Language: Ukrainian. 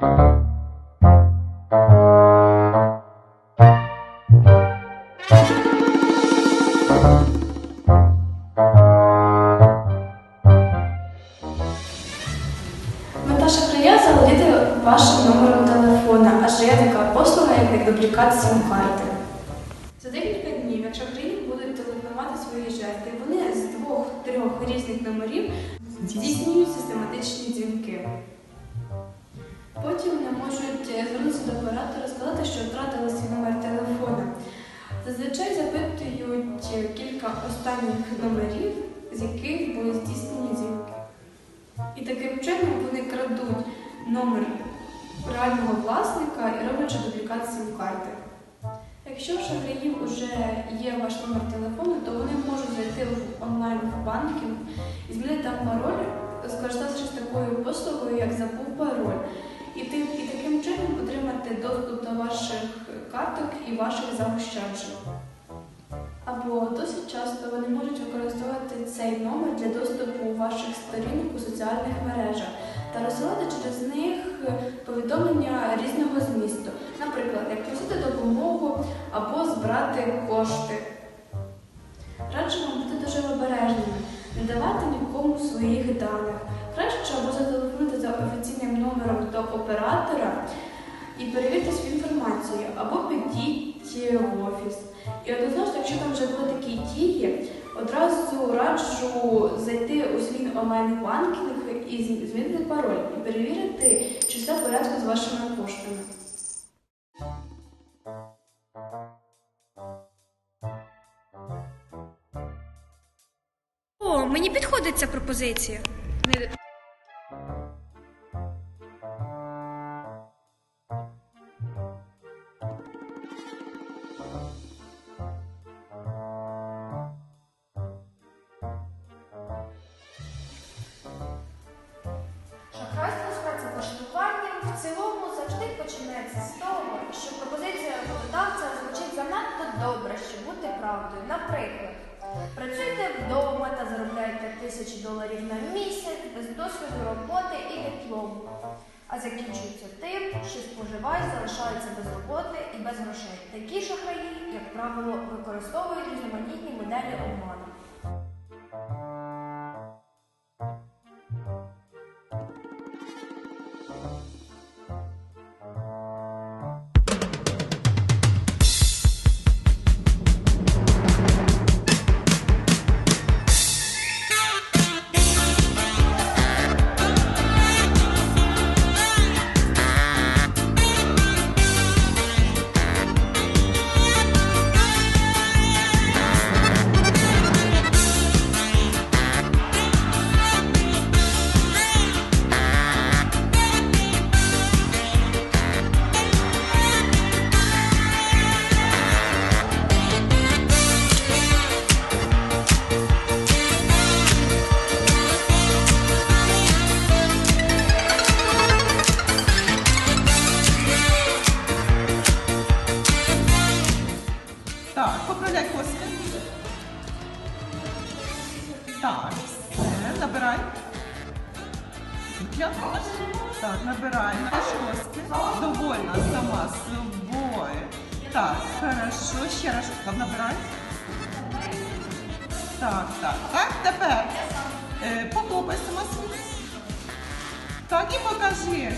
Мета шахрая заволодіти вашим номером телефона, адже є така послуга, як дублікат сім-карти. За декілька днів, як шахраї будуть телефонувати свої жертви, вони з двох-трьох різних номерів здійснюють систематичні дзвінки. Потім вони можуть е, звернутися до оператора, сказати, що втратили свій номер телефона. Зазвичай запитують е, кілька останніх номерів, з яких були здійснені дзвінки. І таким чином вони крадуть номер реального власника і роблять дублікат сім-карти. Якщо в шахраїв вже є ваш номер телефону, то вони можуть зайти в онлайн банкінг і змінити там пароль, скориставшись такою послугою, як забув пароль. І, ти, і таким чином отримати доступ до ваших карток і ваших заощаджень. Або досить часто вони можуть використовувати цей номер для доступу ваших сторінок у соціальних мережах та розсилати через них повідомлення різного змісту, наприклад, як просити допомогу або збирати кошти. Раджу вам бути дуже обережними, не давати нікому своїх даних. Краще або зателефонуйте оператора і перевірте свою інформацію, або підіть в офіс. І однозначно, якщо там вже були такі дії, одразу раджу зайти у свій онлайн-банкінг і змінити пароль і перевірити, чи все в порядку з вашими коштами. О, мені підходить ця пропозиція. Не- з того, що пропозиція роботодавця звучить занадто добре, щоб бути правдою. Наприклад, працюйте вдома та заробляйте тисячі доларів на місяць без досвіду роботи і диплому. А закінчується тим, що споживач залишається без роботи і без грошей. Такі шахраї, як правило, використовують різноманітні моделі обману. Так, все, набирай. Так, набирай. Коски. Довольна сама собою. Так, хорошо. Ще раз так, набирай. Так, так. Так, тепер е, потопай сама собі. Так, і покажи.